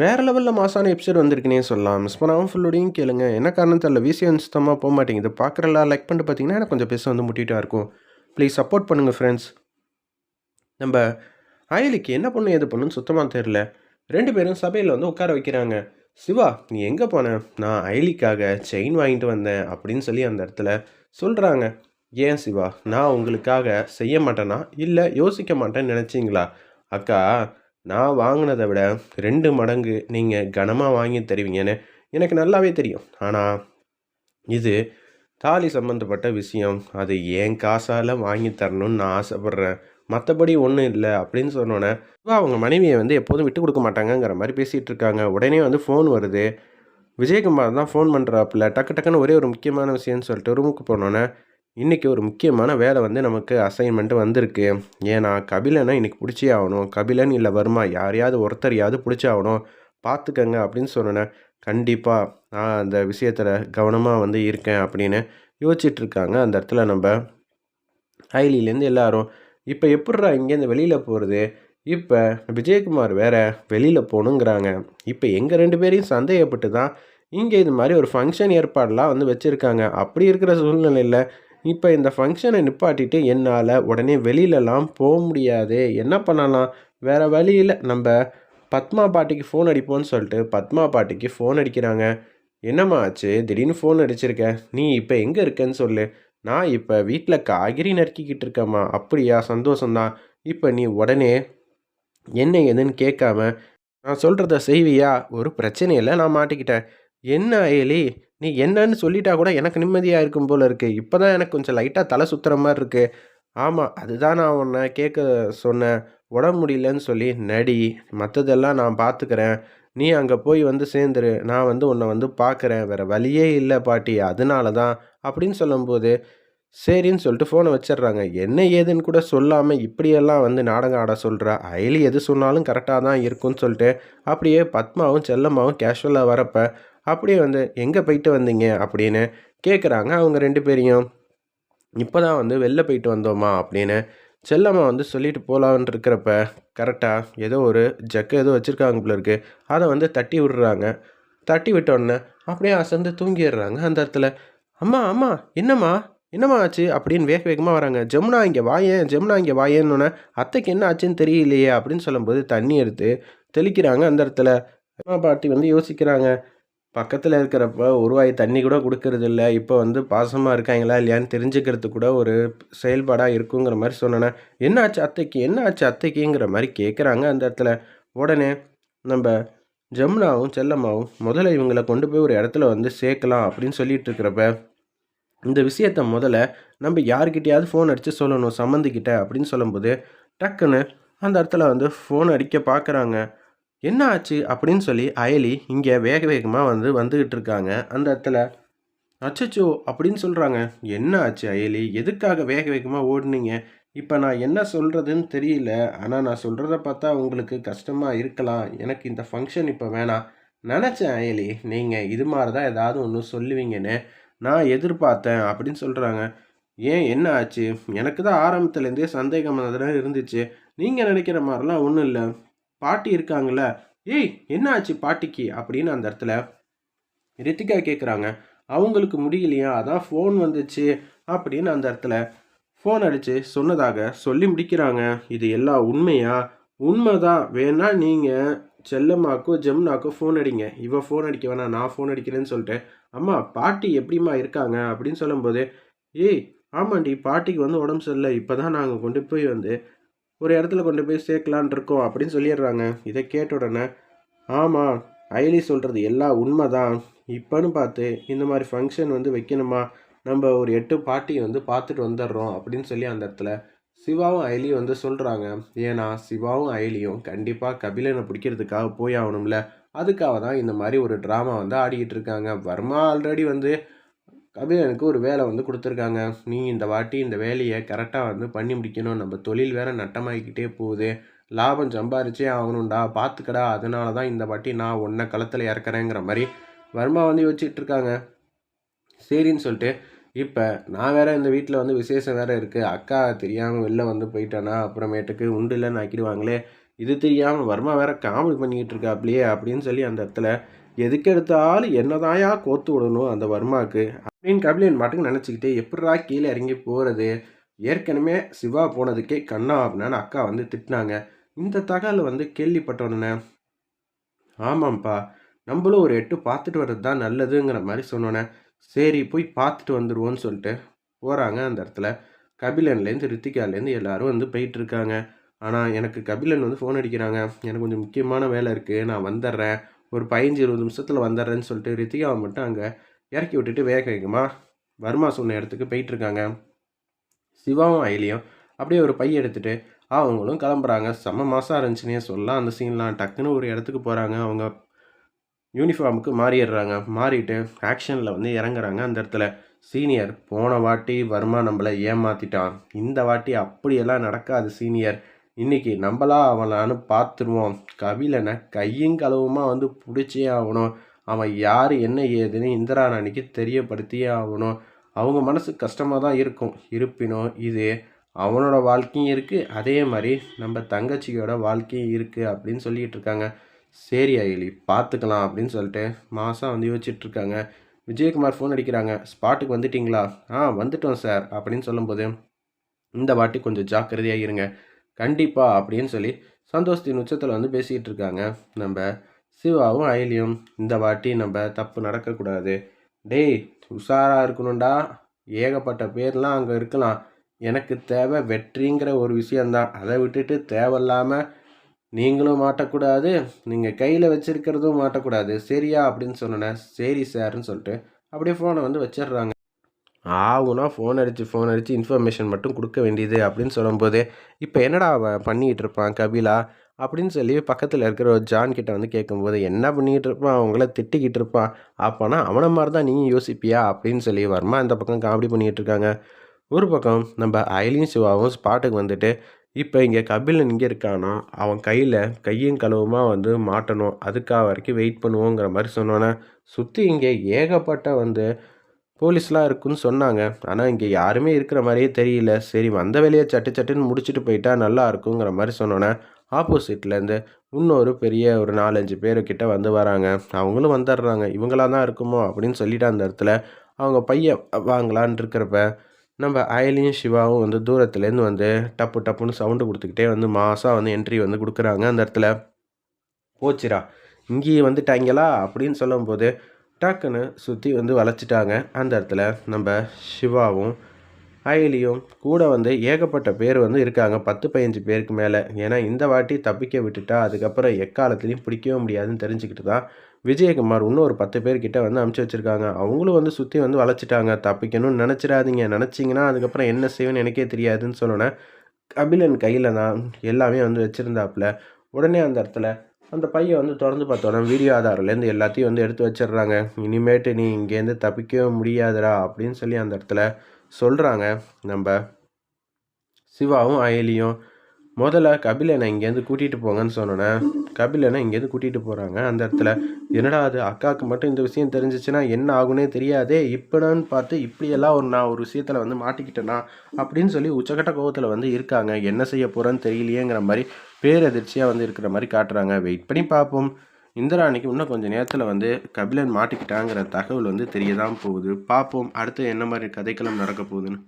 வேறு லெவலில் மாசான எபிசோட் வந்திருக்குனே சொல்லலாம். மிஸ் பண்ணாமல் ஃபுல்லோடையும் கேளுங்க. என்ன காரணம் தெரியல விசியம் சுத்தமாக போக மாட்டேங்குது. பார்க்குறலாம் லைக் பண்ணிட்டு பார்த்தீங்கன்னா எனக்கு கொஞ்சம் பேச வந்து முட்டிகிட்டா இருக்கும். ப்ளீஸ் சப்போர்ட் பண்ணுங்கள் ஃப்ரெண்ட்ஸ் நம்ம அயலிக்கு என்ன பண்ணு எது பண்ணுன்னு சுத்தமாக தெரில ரெண்டு பேரும் சபையில் வந்து உட்கார வைக்கிறாங்க. சிவா நீ எங்கே போன? நான் அயலிக்காக செயின் வாங்கிட்டு வந்தேன் அப்படின்னு சொல்லி அந்த இடத்துல சொல்கிறாங்க ஏன் சிவா? நான் உங்களுக்காக செய்ய மாட்டேனா? இல்லை யோசிக்க மாட்டேன்னு நினச்சிங்களா? அக்கா நான் வாங்கினதை விட ரெண்டு மடங்கு நீங்கள் கனமாக வாங்கி தருவீங்கன்னு எனக்கு நல்லாவே தெரியும். ஆனால் இது தாலி சம்மந்தப்பட்ட விஷயம். அது என் காசால் வாங்கி தரணும்னு நான் ஆசைப்பட்றேன். மற்றபடி ஒன்றும் இல்லை அப்படின்னு சொன்னோன்னே அவங்க மனைவியை வந்து எப்போதும் விட்டு கொடுக்க மாட்டாங்கங்கிற மாதிரி பேசிகிட்டு இருக்காங்க. உடனே வந்து ஃபோன் வருது. விஜயகுமார் தான் ஃபோன் பண்ணுறாப்புல டக்கு டக்குன்னு ஒரே ஒரு முக்கியமான விஷயம்னு சொல்லிட்டு ரூமுக்கு போனோன்னே இன்றைக்கி ஒரு முக்கியமான வேலை வந்து நமக்கு அசைன்மெண்ட் வந்திருக்கு. ஏன்னா கபிலனை இன்றைக்கி பிடிச்சே ஆகணும். கபிலன் இல்லை வருமா யாரையாவது ஒருத்தரையாவது பிடிச்சே ஆகணும். பார்த்துக்கங்க அப்படின்னு சொன்னேன். கண்டிப்பாக நான் அந்த விஷயத்தில் கவனமாக வந்து இருக்கேன் அப்படின்னு யோசிச்சிட்ருக்காங்க. அந்த இடத்துல நம்ம ஹைலிலேருந்து எல்லாரும் இப்போ எப்பட்றா இங்கேருந்து வெளியில் போகிறது இப்போ விஜயகுமார் வேற வெளியில் போகணுங்கிறாங்க. இப்போ எங்கள் ரெண்டு பேரையும் சந்தேகப்பட்டு தான் இங்கே இது மாதிரி ஒரு ஃபங்க்ஷன் ஏற்பாடெலாம் வந்து வச்சுருக்காங்க. அப்படி இருக்கிற சூழ்நிலையில் இப்போ இந்த ஃபங்க்ஷனை நிப்பாட்டிட்டு என்னால் உடனே வெளியிலலாம் போக முடியாது. என்ன பண்ணலாம்? வேறு வழியில் நம்ம பத்மா பாட்டிக்கு ஃபோன் அடிப்போன்னு சொல்லிட்டு பத்மா பாட்டிக்கு ஃபோன் அடிக்கிறாங்க. என்னம்மா ஆச்சு? திடீர்னு ஃபோன் அடிச்சிருக்க. நீ இப்போ எங்கே இருக்கேன்னு சொல்லு. நான் இப்போ வீட்டில் காய்கறி நறுக்கிக்கிட்டு இருக்கேம்மா. அப்படியா? சந்தோஷம்தான். இப்போ நீ உடனே என்ன ஏதுன்னு கேட்காம நான் சொல்கிறத செய்வியா? ஒரு பிரச்சனையில் நான் மாட்டிக்கிட்டேன். என்ன ஏலி? நீ என்னன்னு சொல்லிட்டா கூட எனக்கு நிம்மதியாக இருக்கும் போல இருக்குது இப்போ தான் எனக்கு கொஞ்சம் லைட்டாக தலை சுற்றுற மாதிரி இருக்குது ஆமாம் அதுதான் நான் உன்னை கேட்க சொன்னேன். உடம்பு முடியலன்னு சொல்லி நடி மற்றதெல்லாம் நான் பார்த்துக்கிறேன் நீ அங்கே போய் வந்து சேர்ந்துரு. நான் வந்து உன்னை வந்து பார்க்குறேன் வேறு வழியே இல்லை பாட்டி. அதனால தான் அப்படின்னு சொல்லும்போது சரின்னு சொல்லிட்டு ஃபோனை வச்சிடுறாங்க. என்ன ஏதுன்னு கூட சொல்லாமல் இப்படியெல்லாம் வந்து நாடகம் ஆட சொல்கிறா அயலி எது சொன்னாலும் கரெக்டாக தான் இருக்கும்னு சொல்லிட்டு அப்படியே பத்மாவும் செல்லம்மாவும் கேஷுவலாக வரப்போ அப்படியே வந்து எங்கே போயிட்டு வந்தீங்க? அப்படின்னு கேட்குறாங்க அவங்க ரெண்டு பேரையும். இப்போ தான் வந்து வெளில போயிட்டு வந்தோமா? அப்படின்னு செல்லம்மா வந்து சொல்லிட்டு போகலான்னு இருக்கிறப்ப கரெக்டாக ஏதோ ஒரு ஜக்கு ஏதோ வச்சுருக்காங்க போல இருக்கு. அதை வந்து தட்டி விடுறாங்க. தட்டி விட்டோடனே அப்படியே அசந்து தூங்கிடுறாங்க அந்த இடத்துல. அம்மா அம்மா என்னம்மா? என்னம்மா ஆச்சு? அப்படின்னு வேக வேகமாக வராங்க. ஜமுனா இங்கே வாயேன் ஜமுனா இங்கே வாயேன்னொன்னே அத்தைக்கு என்ன ஆச்சுன்னு தெரியலையே? அப்படின்னு சொல்லும்போது தண்ணி எடுத்து தெளிக்கிறாங்க அந்த இடத்துல. அம்மா பாட்டி வந்து யோசிக்கிறாங்க. பக்கத்தில் இருக்கிறப்ப ஒருவாய் தண்ணி கூட கொடுக்கறது இல்லை இப்போ வந்து பாசமாக இருக்காங்களா இல்லையான்னு தெரிஞ்சுக்கிறது கூட ஒரு செயல்பாடாக இருக்குங்கிற மாதிரி சொன்னேன். என்ன ஆச்சு அத்தைக்கு? என்ன ஆச்சு அத்தைக்குங்கிற மாதிரி கேட்குறாங்க அந்த இடத்துல. உடனே நம்ம ஜமுனாவும் செல்லம்மாவும் முதல்ல இவங்களை கொண்டு போய் ஒரு இடத்துல வந்து சேர்க்கலாம் அப்படின்னு சொல்லிட்டு இருக்கிறப்ப இந்த விஷயத்த முதல்ல நம்ம யார்கிட்டயாவது ஃபோன் அடித்து சொல்லணும் சம்மந்திக்கிட்ட அப்படின்னு சொல்லும்போது டக்குன்னு அந்த இடத்துல வந்து ஃபோன் அடிக்க பார்க்குறாங்க என்ன ஆச்சு அப்படின்னு சொல்லி அயலி இங்கே வேக வேகமாக வந்து வந்துக்கிட்டு இருக்காங்க. அந்த இடத்துல அச்சச்சோ அப்படின்னு சொல்கிறாங்க என்ன ஆச்சு அயலி? எதுக்காக வேக வேகமாக ஓடுனீங்க? இப்போ நான் என்ன சொல்கிறதுன்னு தெரியல. ஆனால் நான் சொல்கிறத பார்த்தா உங்களுக்கு கஷ்டமாக இருக்கலாம். எனக்கு இந்த ஃபங்க்ஷன் இப்போ வேணாம். நினச்சேன் அயலி நீங்கள் இது மாதிரி தான் ஏதாவது ஒன்று சொல்லுவீங்கன்னு நான் எதிர்பார்த்தேன் அப்படின்னு சொல்கிறாங்க ஏன் என்ன ஆச்சு எனக்கு தான் ஆரம்பத்துலேருந்தே சந்தேகம் தான் இருந்துச்சு. நீங்கள் நினைக்கிற மாதிரிலாம் ஒன்றும் இல்லை. பாட்டி இருக்காங்கள ஏய் என்ன ஆச்சு பாட்டிக்கு? அப்படின்னு அந்த இடத்துல ரித்திகா கேட்குறாங்க அவங்களுக்கு முடியலையா? அதான் ஃபோன் வந்துச்சு. அப்படின்னு அந்த இடத்துல ஃபோன் அடித்து சொன்னதாக சொல்லி முடிக்கிறாங்க. இது எல்லாம் உண்மையா? உண்மைதான். வேணா நீங்கள் செல்லம்மாக்கோ ஜெம்னாக்கோ ஃபோன் அடிங்க. இவன் ஃபோன் அடிக்க வேணாம் நான் ஃபோன் அடிக்கிறேன்னு சொல்லிட்டு அம்மா பாட்டி எப்படிம்மா இருக்காங்க? அப்படின்னு சொல்லும்போது ஏய் ஆமாண்டி பாட்டிக்கு வந்து உடம்பு சரியில்லை. இப்போ தான் நாங்கள் கொண்டு போய் வந்து ஒரு இடத்துல கொண்டு போய் சேர்க்கலான் இருக்கோம் அப்படின்னு சொல்லிடுறாங்க. இதை கேட்ட உடனே ஆமாம் ஐலி சொல்கிறது எல்லாம் உண்மை தான் இப்போன்னு பார்த்து இந்த மாதிரி ஃபங்க்ஷன் வந்து வைக்கணுமா? நம்ம ஒரு எட்டு பாட்டி வந்து பார்த்துட்டு வந்துடுறோம் அப்படின்னு சொல்லி அந்த இடத்துல சிவாவும் அயலியும் வந்து சொல்கிறாங்க ஏன்னா சிவாவும் அயலியும் கண்டிப்பாக கபிலனை பிடிக்கிறதுக்காக போய் ஆகணும்ல. அதுக்காக தான் இந்த மாதிரி ஒரு ட்ராமா வந்து ஆடிக்கிட்டு இருக்காங்க. வர்மா ஆல்ரெடி வந்து கபிலனுக்கு ஒரு வேலை வந்து கொடுத்துருக்காங்க. நீ இந்த வாட்டி இந்த வேலையை கரெக்டாக வந்து பண்ணி முடிக்கணும். நம்ம தொழில் வேறு நட்டமாகிக்கிட்டே போகுது. லாபம் சம்பாரிச்சே ஆகணும்டா. பார்த்துக்கடா அதனால தான் இந்த வாட்டி நான் ஒன்றை களத்தில் இறக்குறேங்கிற மாதிரி வர்மா வந்து யோசிச்சுட்டு இருக்காங்க. சரின்னு சொல்லிட்டு இப்போ நான் வேறு இந்த வீட்டில் வந்து விசேஷம் வேறு இருக்குது அக்கா தெரியாமல் வெளில வந்து போயிட்டேன்னா அப்புறமேட்டுக்கு உண்டு இல்லைன்னு ஆக்கிடுவாங்களே. இது தெரியாமல் வர்மா வேற காமெடி பண்ணிக்கிட்டு இருக்காப்லையே அப்படின்னு சொல்லி அந்த இடத்துல எதுக்கு எடுத்தாலும் என்னதாயா கோத்து விடணும் அந்த வர்மாவுக்கு அப்படின்னு கபிலன் மாட்டுக்கு நினச்சிக்கிட்டு எப்படா கீழே இறங்கி போகிறது ஏற்கனவே சிவா போனதுக்கே கண்ணா அப்படின்னு அக்கா வந்து திட்டினாங்க இந்த தகவல் வந்து கேள்விப்பட்டோன்னே ஆமாம்ப்பா நம்மளும் ஒரு எட்டு பார்த்துட்டு வர்றது தான் நல்லதுங்கிற மாதிரி சொன்னோன்னே சரி போய் பார்த்துட்டு வந்துடுவோன்னு சொல்லிட்டு போகிறாங்க அந்த இடத்துல. கபிலன்லேருந்து ரித்திகாலேருந்து எல்லாரும் வந்து போயிட்டுருக்காங்க ஆனால் எனக்கு கபிலன் வந்து ஃபோன் அடிக்கிறாங்க. எனக்கு கொஞ்சம் முக்கியமான வேலை இருக்குது நான் வந்துடுறேன் ஒரு பதினஞ்சு இருபது நிமிஷத்தில் வந்துடுறேன்னு சொல்லிட்டு ரித்திகாவை மட்டும் அங்கே இறக்கி விட்டுட்டு வேக வேகமாக வர்மா சொன்ன இடத்துக்கு போயிட்டுருக்காங்க. சிவாவும் அயலியும் அப்படியே ஒரு பையை எடுத்துகிட்டு அவங்களும் கிளம்புறாங்க. செம்ம மாதம் இருந்துச்சுன்னே சொல்லலாம். அந்த சீன்லாம் டக்குன்னு ஒரு இடத்துக்கு போகிறாங்க அவங்க யூனிஃபார்முக்கு மாறிடுறாங்க. மாறிட்டு ஆக்ஷனில் வந்து இறங்குறாங்க அந்த இடத்துல. சீனியர் போன வாட்டி வர்மா நம்மளை ஏமாற்றிட்டான் இந்த வாட்டி அப்படியெல்லாம் நடக்காது சீனியர் இன்னைக்கு நம்மளா அவனான்னு பார்த்துருவோம். கவிலனை கையும் கழுவுமா வந்து பிடிச்சே ஆகணும். அவன் யார் என்ன ஏதுன்னு இந்திரா ராணிக்கு தெரியப்படுத்தியே ஆகணும். அவங்க மனசு கஷ்டமாக தான் இருக்கும். இருப்பினும் இது அவனோட வாழ்க்கையும் இருக்குது அதே மாதிரி நம்ம தங்கச்சியோட வாழ்க்கையும் இருக்குது அப்படின்னு சொல்லிகிட்டு இருக்காங்க. சரி அயலி பார்த்துக்கலாம் அப்படின்னு சொல்லிட்டு மாதம் வந்து யோசிச்சுட்ருக்காங்க விஜயகுமார் ஃபோன் அடிக்கிறாங்க. ஸ்பாட்டுக்கு வந்துட்டிங்களா? ஆ வந்துட்டோம் சார் அப்படின்னு சொல்லும்போது இந்த வாட்டி கொஞ்சம் ஜாக்கிரதையாக இருங்க. கண்டிப்பாக அப்படின்னு சொல்லி சந்தோஷத்தின் உச்சத்தில் வந்து பேசிக்கிட்டு இருக்காங்க. நம்ம சிவாவும் அயலியும் இந்த வாட்டி நம்ம தப்பு நடக்கக்கூடாது. டேய் உஷாராக இருக்கணும்டா. ஏகப்பட்ட பேர்லாம் அங்கே இருக்கலாம். எனக்கு தேவை வெற்றிங்கிற ஒரு விஷயந்தான் அதை விட்டுட்டு தேவையில்லாமல் நீங்களும் மாட்டக்கூடாது. நீங்கள் கையில் வச்சுருக்கிறதும் மாட்டக்கூடாது. சரியா அப்படின்னு சொன்னேன் சரி சார்னு சொல்லிட்டு அப்படியே ஃபோனை வந்து வச்சிடுறாங்க. ஆகுனா ஃபோன் அடித்து ஃபோன் அடித்து இன்ஃபர்மேஷன் மட்டும் கொடுக்க வேண்டியது அப்படின்னு சொல்லும்போது இப்போ என்னடா பண்ணிகிட்டு இருப்பான் கபிலா? அப்படின்னு சொல்லி பக்கத்தில் இருக்கிற ஒரு ஜான் கிட்ட வந்து கேட்கும்போது என்ன பண்ணிக்கிட்டு இருப்பான் அவங்கள திட்டிக்கிட்டு இருப்பான் அப்போனா அவனை மாதிரி தான் நீங்கள் யோசிப்பியா? அப்படின்னு சொல்லி வர்மா இந்த பக்கம் காமெடி பண்ணிக்கிட்டு இருக்காங்க. ஒரு பக்கம் நம்ம அயலியும் சிவாவும் ஸ்பாட்டுக்கு வந்துட்டு இப்போ இங்கே கபிலன் இங்கே இருக்கானா? அவன் கையில் கையும் கழுவுமா வந்து மாட்டணும். அதுக்காக வரைக்கும் வெயிட் பண்ணுவோங்கிற மாதிரி சொன்னோன்னே சுற்றி இங்கே ஏகப்பட்ட வந்து போலீஸ்லாம் இருக்குன்னு சொன்னாங்க. ஆனால் இங்கே யாருமே இருக்கிற மாதிரியே தெரியல. சரி வந்த வேலையை சட்டு சட்டுன்னு முடிச்சுட்டு போயிட்டா நல்லா இருக்குங்கிற மாதிரி சொன்னோன்னே ஆப்போசிட்லேருந்து இன்னொரு பெரிய ஒரு நாலஞ்சு பேருக்கிட்ட வந்து வராங்க. அவங்களும் வந்துடுறாங்க இவங்களாக தான் இருக்குமோ அப்படின்னு சொல்லிட்டு அந்த இடத்துல அவங்க பையன் வாங்கலான் இருக்கிறப்ப நம்ம அயலியும் சிவாவும் வந்து தூரத்துலேருந்து வந்து டப்பு டப்புன்னு சவுண்டு கொடுத்துக்கிட்டே வந்து மாதம் வந்து என்ட்ரி வந்து கொடுக்குறாங்க. அந்த இடத்துல போச்சிரா இங்கேயே வந்துட்டாங்களா அப்படின்னு சொல்லும்போது டக்குன்னு சுற்றி வந்து வளைச்சிட்டாங்க. அந்த இடத்துல நம்ம சிவாவும் அயலியும் கூட வந்து ஏகப்பட்ட பேர் வந்து இருக்காங்க. பத்து பதினஞ்சு பேருக்கு மேலே. ஏன்னா இந்த வாட்டி தப்பிக்க விட்டுட்டா அதுக்கப்புறம் எக்காலத்துலேயும் பிடிக்கவே முடியாதுன்னு தெரிஞ்சுக்கிட்டு தான் விஜயகுமார் இன்னும் ஒரு பத்து பேர்கிட்ட வந்து அமுச்சு வச்சுருக்காங்க. அவங்களும் வந்து சுற்றி வந்து வளைச்சிட்டாங்க தப்பிக்கணும்னு நினச்சிடாதீங்க. நினச்சிங்கன்னா அதுக்கப்புறம் என்ன செய்வேன்னு எனக்கே தெரியாதுன்னு சொன்னோன்னே கபிலன் கையில் தான் எல்லாமே வந்து வச்சுருந்தாப்புல. உடனே அந்த இடத்துல அந்த பையன் வந்து திறந்து பார்த்தோன்னா வீடியோ ஆதாரிலேருந்து எல்லாத்தையும் வந்து எடுத்து வச்சிடுறாங்க. இனிமேட்டு நீ இங்கேருந்து தப்பிக்கவே முடியாதுடா அப்படின்னு சொல்லி அந்த இடத்துல சொல்கிறாங்க நம்ம சிவாவும் அயலியும் முதல்ல கபிலனை இங்கேருந்து கூட்டிகிட்டு போங்கன்னு சொன்னோன்னே கபிலனை இங்கேருந்து கூட்டிகிட்டு போகிறாங்க அந்த இடத்துல என்னடா அது அக்காவுக்கு மட்டும் இந்த விஷயம் தெரிஞ்சிச்சுன்னா என்ன ஆகுனே தெரியாதே இப்போன்னு பார்த்து இப்படியெல்லாம் ஒரு நான் ஒரு விஷயத்தில் வந்து மாட்டிக்கிட்டேனா? அப்படின்னு சொல்லி உச்சகட்ட கோபத்தில் வந்து இருக்காங்க. என்ன செய்ய போகிறேன்னு தெரியலையேங்கிற மாதிரி பேரதிர்ச்சியாக வந்து இருக்கிற மாதிரி காட்டுறாங்க. வெயிட் பண்ணி பார்ப்போம். இந்திராணிக்கு இன்னும் கொஞ்சம் நேரத்தில் வந்து கபிலன் மாட்டிக்கிட்டாங்கிற தகவல் வந்து தெரிய தான் போகுது. பார்ப்போம் அடுத்து என்ன மாதிரி கதைக்களம் நடக்க போகுதுன்னு.